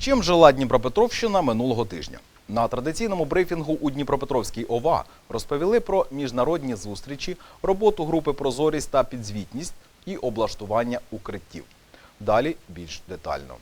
Чим жила Дніпропетровщина минулого тижня? На традиційному брифінгу у Дніпропетровській ОВА розповіли про міжнародні зустрічі, роботу групи Прозорість та підзвітність і облаштування укриттів. Далі більш детально.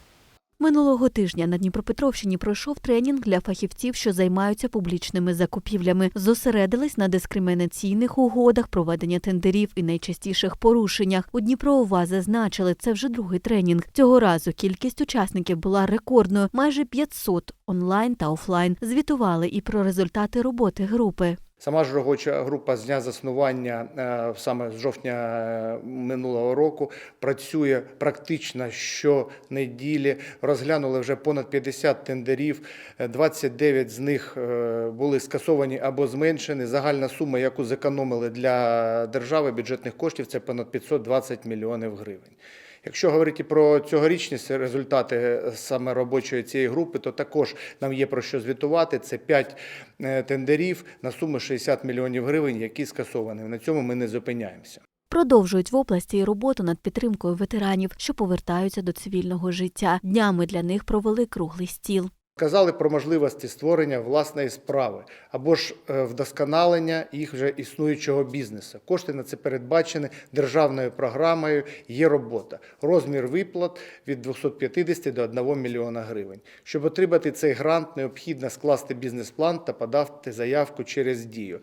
Минулого тижня на Дніпропетровщині пройшов тренінг для фахівців, що займаються публічними закупівлями. Зосередились на дискримінаційних угодах, проведення тендерів і найчастіших порушеннях. У Дніпроова зазначили, це вже другий тренінг. Цього разу кількість учасників була рекордною майже 500 онлайн та офлайн. Звітували і про результати роботи групи. Сама ж робоча група з дня заснування е, саме з жовтня е, минулого року працює практично щонеділі. Розглянули вже понад 50 тендерів. Е, 29 з них е, були скасовані або зменшені. Загальна сума, яку зекономили для держави бюджетних коштів, це понад 520 мільйонів гривень. Якщо говорити про цьогорічні результати е, саме робочої цієї групи, то також нам є про що звітувати. Це 5 тендерів на суму 60 мільйонів гривень, які скасовані. На цьому ми не зупиняємося. Продовжують в області роботу над підтримкою ветеранів, що повертаються до цивільного життя. Днями для них провели круглий стіл. Казали про можливості створення власної справи або ж е, вдосконалення їх вже існуючого бізнесу. Кошти на це передбачені державною програмою. Є робота. Розмір виплат від 250 до 1 мільйона гривень. Щоб отримати цей грант, необхідно скласти бізнес-план та подати заявку через дію.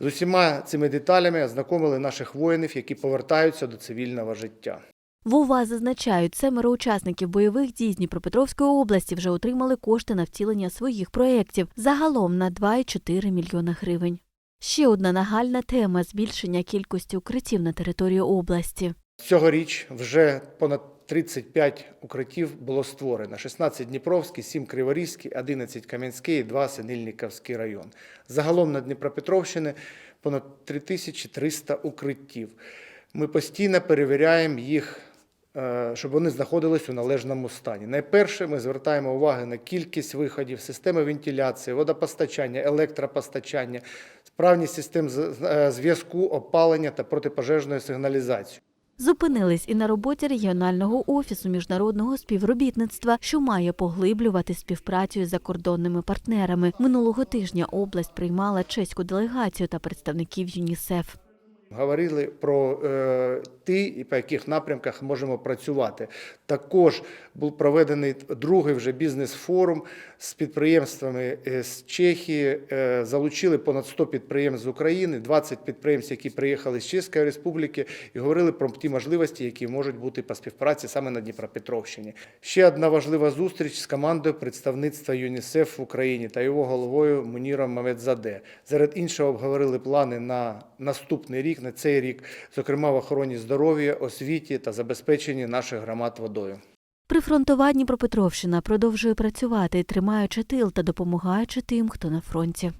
З усіма цими деталями ознакомили наших воїнів, які повертаються до цивільного життя. В ОВА зазначають, семеро учасників бойових дій з Дніпропетровської області вже отримали кошти на втілення своїх проєктів загалом на 2,4 мільйона гривень. Ще одна нагальна тема збільшення кількості укриттів на території області. Цьогоріч вже понад 35 укриттів було створено: 16 Дніпровський, 7 Криворізький, 11 Кам'янський і 2 Синильниковський район. Загалом на Дніпропетровщині понад 3300 укриттів. Ми постійно перевіряємо їх, щоб вони знаходились у належному стані. Найперше ми звертаємо увагу на кількість виходів, системи вентиляції, водопостачання, електропостачання, справність систем з- е, зв'язку, опалення та протипожежної сигналізації. Зупинились і на роботі регіонального офісу міжнародного співробітництва, що має поглиблювати співпрацю із закордонними партнерами. Минулого тижня область приймала чеську делегацію та представників ЮНІСЕФ. Говорили про е, ті, і по яких напрямках можемо працювати. Також був проведений другий вже бізнес-форум з підприємствами е, з Чехії. Е, залучили понад 100 підприємств з України, 20 підприємств, які приїхали з Чеської Республіки, і говорили про ті можливості, які можуть бути по співпраці саме на Дніпропетровщині. Ще одна важлива зустріч з командою представництва ЮНІСЕФ в Україні та його головою Муніром Мамедзаде. Серед іншого обговорили плани на наступний рік, на цей рік, зокрема в охороні здоров'я, освіті та забезпеченні наших громад водою. Прифронтова Дніпропетровщина продовжує працювати, тримаючи тил та допомагаючи тим, хто на фронті.